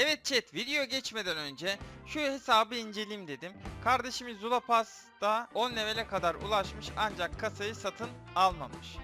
Evet chat video geçmeden önce şu hesabı inceleyeyim dedim. Kardeşimiz Zulapas'ta 10 levele kadar ulaşmış ancak kasayı satın almamış.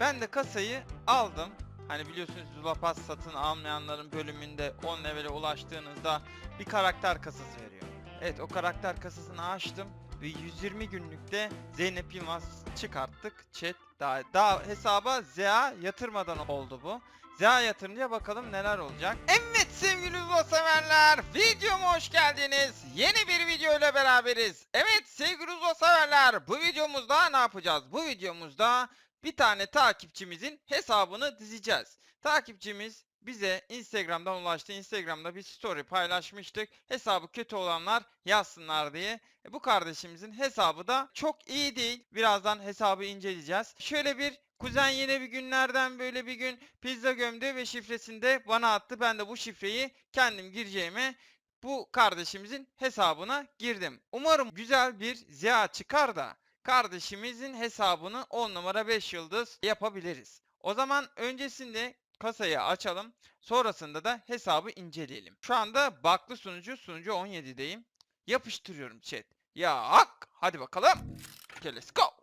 Ben de kasayı aldım. Hani biliyorsunuz Zulapas satın almayanların bölümünde 10 levele ulaştığınızda bir karakter kasası veriyor. Evet o karakter kasasını açtım ve 120 günlükte Zeynep Yılmaz çıkarttık. Chat daha, daha hesaba ZA yatırmadan oldu bu. ZA yatırınca bakalım neler olacak. Evet sevgili severler videoma hoş geldiniz. Yeni bir video ile beraberiz. Evet sevgili severler bu videomuzda ne yapacağız? Bu videomuzda bir tane takipçimizin hesabını dizeceğiz. Takipçimiz bize Instagram'dan ulaştı. Instagram'da bir story paylaşmıştık. Hesabı kötü olanlar yazsınlar diye. E, bu kardeşimizin hesabı da çok iyi değil. Birazdan hesabı inceleyeceğiz. Şöyle bir kuzen yine bir günlerden böyle bir gün pizza gömdü ve şifresini de bana attı. Ben de bu şifreyi kendim gireceğime bu kardeşimizin hesabına girdim. Umarım güzel bir ziya çıkar da kardeşimizin hesabını 10 numara 5 yıldız yapabiliriz. O zaman öncesinde kasayı açalım. Sonrasında da hesabı inceleyelim. Şu anda baklı sunucu sunucu 17'deyim. Yapıştırıyorum chat. Ya hak. Hadi bakalım. Okay, let's go.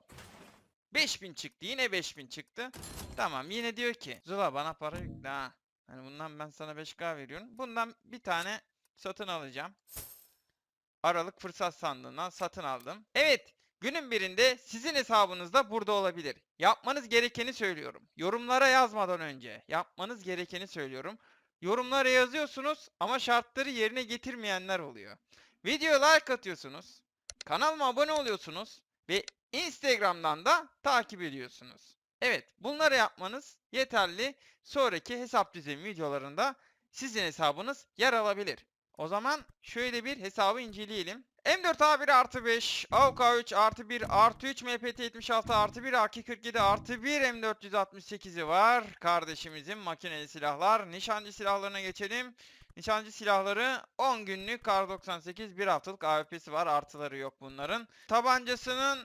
5000 çıktı. Yine 5000 çıktı. Tamam yine diyor ki Zula bana para yükle ha. Hani bundan ben sana 5k veriyorum. Bundan bir tane satın alacağım. Aralık fırsat sandığından satın aldım. Evet. Günün birinde sizin hesabınız da burada olabilir. Yapmanız gerekeni söylüyorum. Yorumlara yazmadan önce yapmanız gerekeni söylüyorum. Yorumlara yazıyorsunuz ama şartları yerine getirmeyenler oluyor. Videoya like atıyorsunuz. Kanalıma abone oluyorsunuz ve Instagram'dan da takip ediyorsunuz. Evet, bunları yapmanız yeterli. Sonraki hesap düzeni videolarında sizin hesabınız yer alabilir. O zaman şöyle bir hesabı inceleyelim. M4 A1 artı 5, AUK 3 artı 1 artı 3 MPT 76 artı 1 AK47 artı 1 M468'i var. Kardeşimizin makineli silahlar. Nişancı silahlarına geçelim. Nişancı silahları 10 günlük kar 98 bir haftalık AWP'si var. Artıları yok bunların. Tabancasının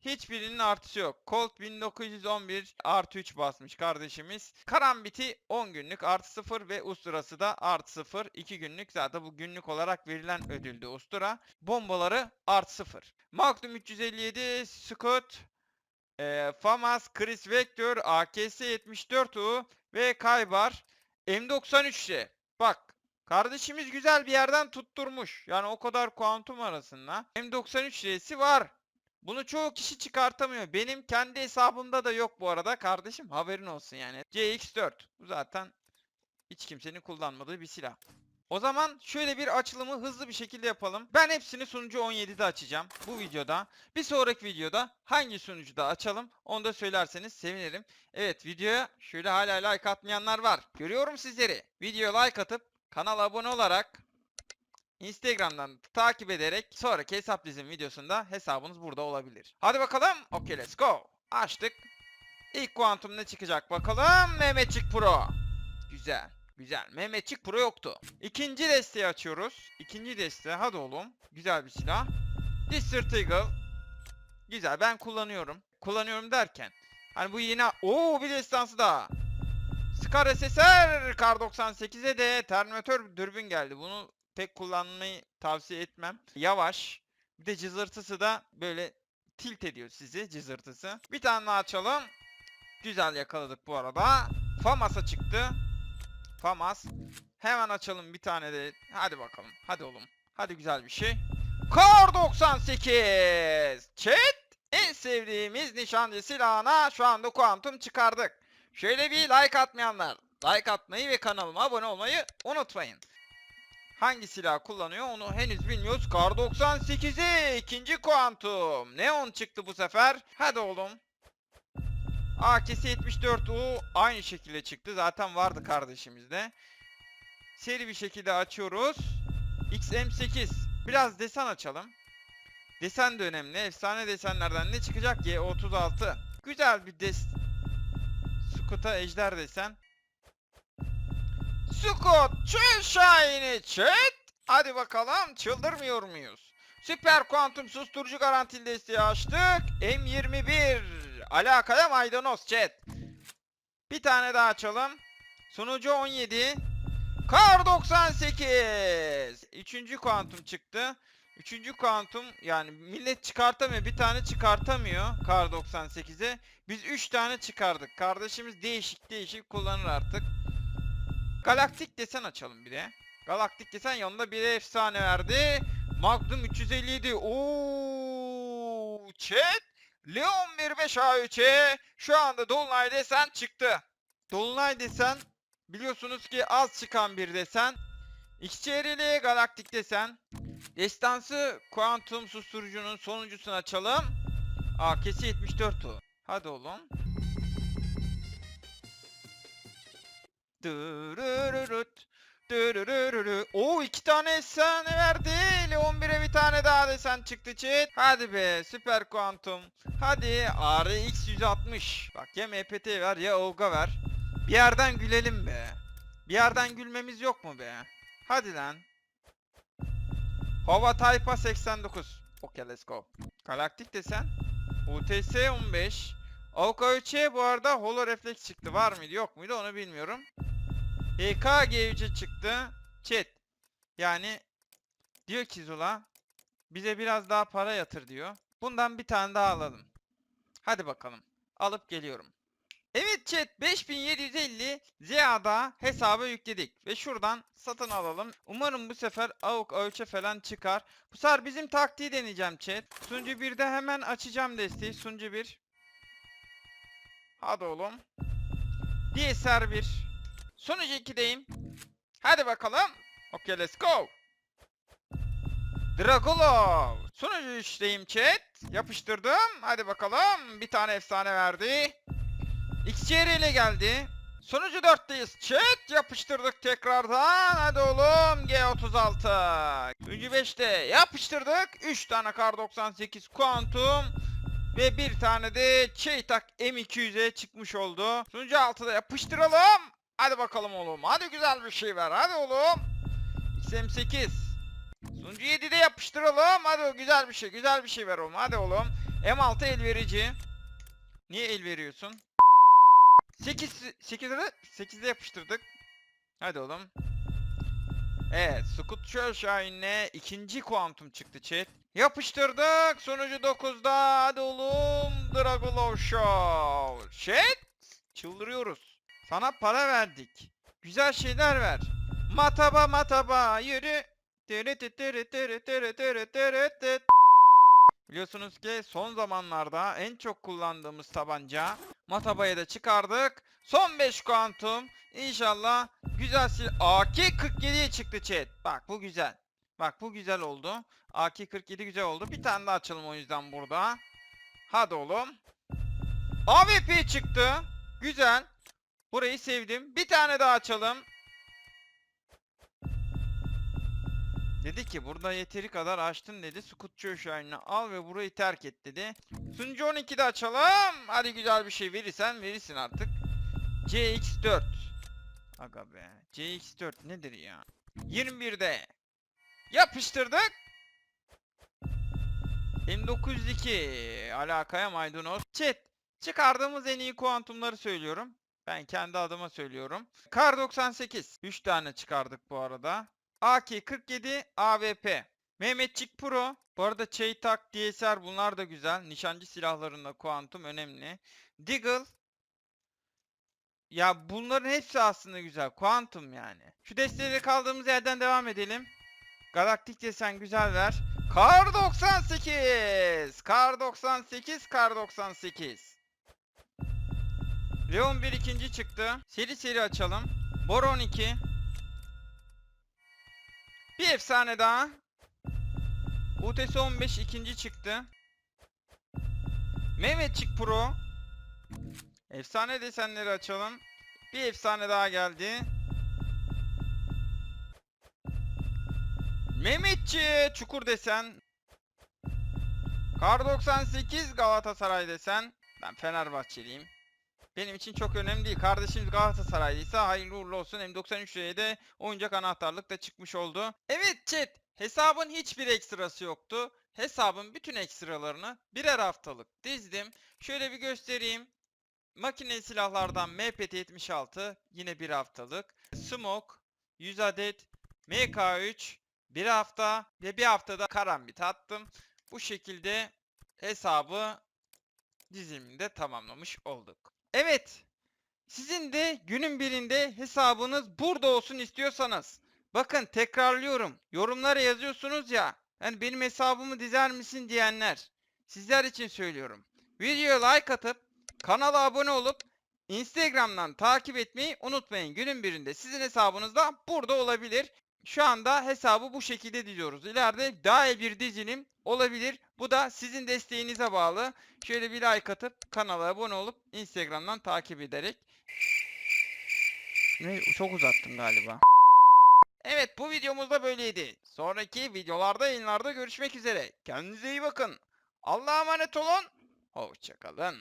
hiçbirinin artısı yok. Colt 1911 artı 3 basmış kardeşimiz. Karambit'i 10 günlük artı 0 ve usturası da artı 0. 2 günlük zaten bu günlük olarak verilen ödüldü ustura. Bombaları artı 0. Magnum 357 Scott e, FAMAS, Chris Vector, AKS 74U ve Kaybar M93'te. Bak kardeşimiz güzel bir yerden tutturmuş. Yani o kadar kuantum arasında. M93 R'si var. Bunu çoğu kişi çıkartamıyor. Benim kendi hesabımda da yok bu arada kardeşim. Haberin olsun yani. CX4. Bu zaten hiç kimsenin kullanmadığı bir silah. O zaman şöyle bir açılımı hızlı bir şekilde yapalım. Ben hepsini sunucu 17'de açacağım bu videoda. Bir sonraki videoda hangi sunucuda açalım onu da söylerseniz sevinirim. Evet videoya şöyle hala like atmayanlar var. Görüyorum sizleri. Videoya like atıp kanala abone olarak Instagram'dan takip ederek sonraki hesap dizim videosunda hesabınız burada olabilir. Hadi bakalım. Okay let's go. Açtık. İlk kuantum ne çıkacak bakalım. Mehmetçik Pro. Güzel. Güzel. Mehmetçik Pro yoktu. İkinci desteği açıyoruz. İkinci deste. Hadi oğlum. Güzel bir silah. Desert Eagle. Güzel. Ben kullanıyorum. Kullanıyorum derken. Hani bu yine... Oo bir destansı daha. Scar SSR Kar 98'e de Terminator dürbün geldi. Bunu pek kullanmayı tavsiye etmem. Yavaş. Bir de cızırtısı da böyle tilt ediyor sizi cızırtısı. Bir tane daha açalım. Güzel yakaladık bu arada. Famas'a çıktı. Famas. Hemen açalım bir tane de. Hadi bakalım. Hadi oğlum. Hadi güzel bir şey. Kar 98. Chat. En sevdiğimiz nişancı silahına şu anda kuantum çıkardık. Şöyle bir like atmayanlar. Like atmayı ve kanalıma abone olmayı unutmayın. Hangi silah kullanıyor onu henüz bilmiyoruz. Kar 98'e ikinci kuantum. Neon çıktı bu sefer. Hadi oğlum. AKS 74U aynı şekilde çıktı. Zaten vardı kardeşimizde. Seri bir şekilde açıyoruz. XM8. Biraz desen açalım. Desen de önemli. Efsane desenlerden ne çıkacak? G36. Güzel bir des... Scott'a ejder desen. Scott çöl şahini chat. Hadi bakalım çıldırmıyor muyuz? Süper kuantum susturucu garantili desteği açtık. M21. Alakaya maydanoz chat. Bir tane daha açalım. Sunucu 17. Kar 98. Üçüncü kuantum çıktı. Üçüncü kuantum yani millet çıkartamıyor. Bir tane çıkartamıyor Kar 98'e. Biz üç tane çıkardık. Kardeşimiz değişik değişik kullanır artık. Galaktik desen açalım bir de. Galaktik desen yanında bir efsane verdi. Magnum 357. Oo, chat. Leon 15 A3'e şu anda Dolunay desen çıktı. Dolunay desen biliyorsunuz ki az çıkan bir desen. XCR'li galaktik desen. Destansı kuantum susturucunun sonuncusunu açalım. AKS 74 o. Hadi oğlum. Dırırırıt, dırırırırı. Oo iki tane efsane verdi. Leon 11'e bir tane daha desen çıktı chat. Hadi be süper kuantum. Hadi RX 160. Bak ya MPT ver ya Olga ver. Bir yerden gülelim be. Bir yerden gülmemiz yok mu be? Hadi lan. Hova Tayfa 89. Okay let's go. Galaktik desen. UTS 15. AUK bu arada Holo Reflex çıktı. Var mıydı yok muydu onu bilmiyorum. HKG3'e çıktı. Chat. Yani diyor ki Zula bize biraz daha para yatır diyor. Bundan bir tane daha alalım. Hadi bakalım. Alıp geliyorum. Evet chat 5750 ZA'da hesaba yükledik ve şuradan satın alalım. Umarım bu sefer AUK A3'e falan çıkar. Bu sefer bizim taktiği deneyeceğim chat. Sunucu 1'de hemen açacağım desteği. Sunucu 1. Hadi oğlum. DSR 1. Sunucu 2'deyim. Hadi bakalım. Okay let's go. Dragulov. Sunucu 3'teyim chat. Yapıştırdım. Hadi bakalım. Bir tane efsane verdi. XCR ile geldi. Sonucu 4'teyiz. Chat yapıştırdık tekrardan. Hadi oğlum G36. Üçüncü 5'te yapıştırdık. 3 tane kar 98 kuantum. Ve bir tane de Çeytak M200'e çıkmış oldu. Sunucu 6'da yapıştıralım. Hadi bakalım oğlum. Hadi güzel bir şey ver. Hadi oğlum. XM8. Sunucu 7'de yapıştıralım. Hadi güzel bir şey. Güzel bir şey ver oğlum. Hadi oğlum. M6 el verici. Niye el veriyorsun? 8 8'de 8'de yapıştırdık. Hadi oğlum. Evet, Scout Shine'le ikinci kuantum çıktı chat. Yapıştırdık. Sonucu 9'da. Hadi oğlum. Dragulov Show. Chat. Çıldırıyoruz. Sana para verdik. Güzel şeyler ver. Mataba mataba yürü. Biliyorsunuz ki son zamanlarda en çok kullandığımız tabanca Mataba'ya da çıkardık. Son 5 kuantum. İnşallah güzel sil... AK-47'ye çıktı chat. Bak bu güzel. Bak bu güzel oldu. AK-47 güzel oldu. Bir tane daha açalım o yüzden burada. Hadi oğlum. AWP çıktı. Güzel. Burayı sevdim. Bir tane daha açalım. Dedi ki burada yeteri kadar açtın dedi. Skutçu Shine'ını al ve burayı terk et dedi. Sunucu 12'de açalım. Hadi güzel bir şey verirsen verirsin artık. CX4. Aga be. CX4 nedir ya? 21'de. Yapıştırdık. M902. Alakaya maydanoz. Chat. Çıkardığımız en iyi kuantumları söylüyorum. Ben kendi adıma söylüyorum. Kar 98. 3 tane çıkardık bu arada. AK-47 AWP. Mehmetçik Pro. Bu arada Çeytak, DSR bunlar da güzel. Nişancı silahlarında kuantum önemli. Deagle. Ya bunların hepsi aslında güzel. Kuantum yani. Şu desteğiyle kaldığımız yerden devam edelim. Galaktik desen güzel ver. Kar 98. Kar 98. Kar 98. Leon 1 ikinci çıktı. Seri seri açalım. Boron 2. Bir efsane daha. UTS 15 ikinci çıktı. Mehmetçik Pro. Efsane desenleri açalım. Bir efsane daha geldi. Mehmetçi Çukur desen. Kar 98 Galatasaray desen. Ben Fenerbahçeliyim. Benim için çok önemli değil. Kardeşimiz Galatasaraylıysa hayırlı uğurlu olsun. M93'e de oyuncak anahtarlık da çıkmış oldu. Evet chat. Hesabın hiçbir ekstrası yoktu. Hesabın bütün ekstralarını birer haftalık dizdim. Şöyle bir göstereyim. Makine silahlardan MPT-76 yine bir haftalık. Smoke 100 adet MK3 bir hafta ve bir haftada karambit attım. Bu şekilde hesabı diziminde tamamlamış olduk. Evet. Sizin de günün birinde hesabınız burada olsun istiyorsanız bakın tekrarlıyorum. Yorumlara yazıyorsunuz ya. Hani benim hesabımı dizer misin diyenler. Sizler için söylüyorum. Videoya like atıp kanala abone olup Instagram'dan takip etmeyi unutmayın. Günün birinde sizin hesabınız da burada olabilir. Şu anda hesabı bu şekilde diziyoruz. İleride daha iyi bir dizilim olabilir. Bu da sizin desteğinize bağlı. Şöyle bir like atıp kanala abone olup Instagram'dan takip ederek. Ne çok uzattım galiba. Evet bu videomuz da böyleydi. Sonraki videolarda yayınlarda görüşmek üzere. Kendinize iyi bakın. Allah'a emanet olun. Hoşçakalın.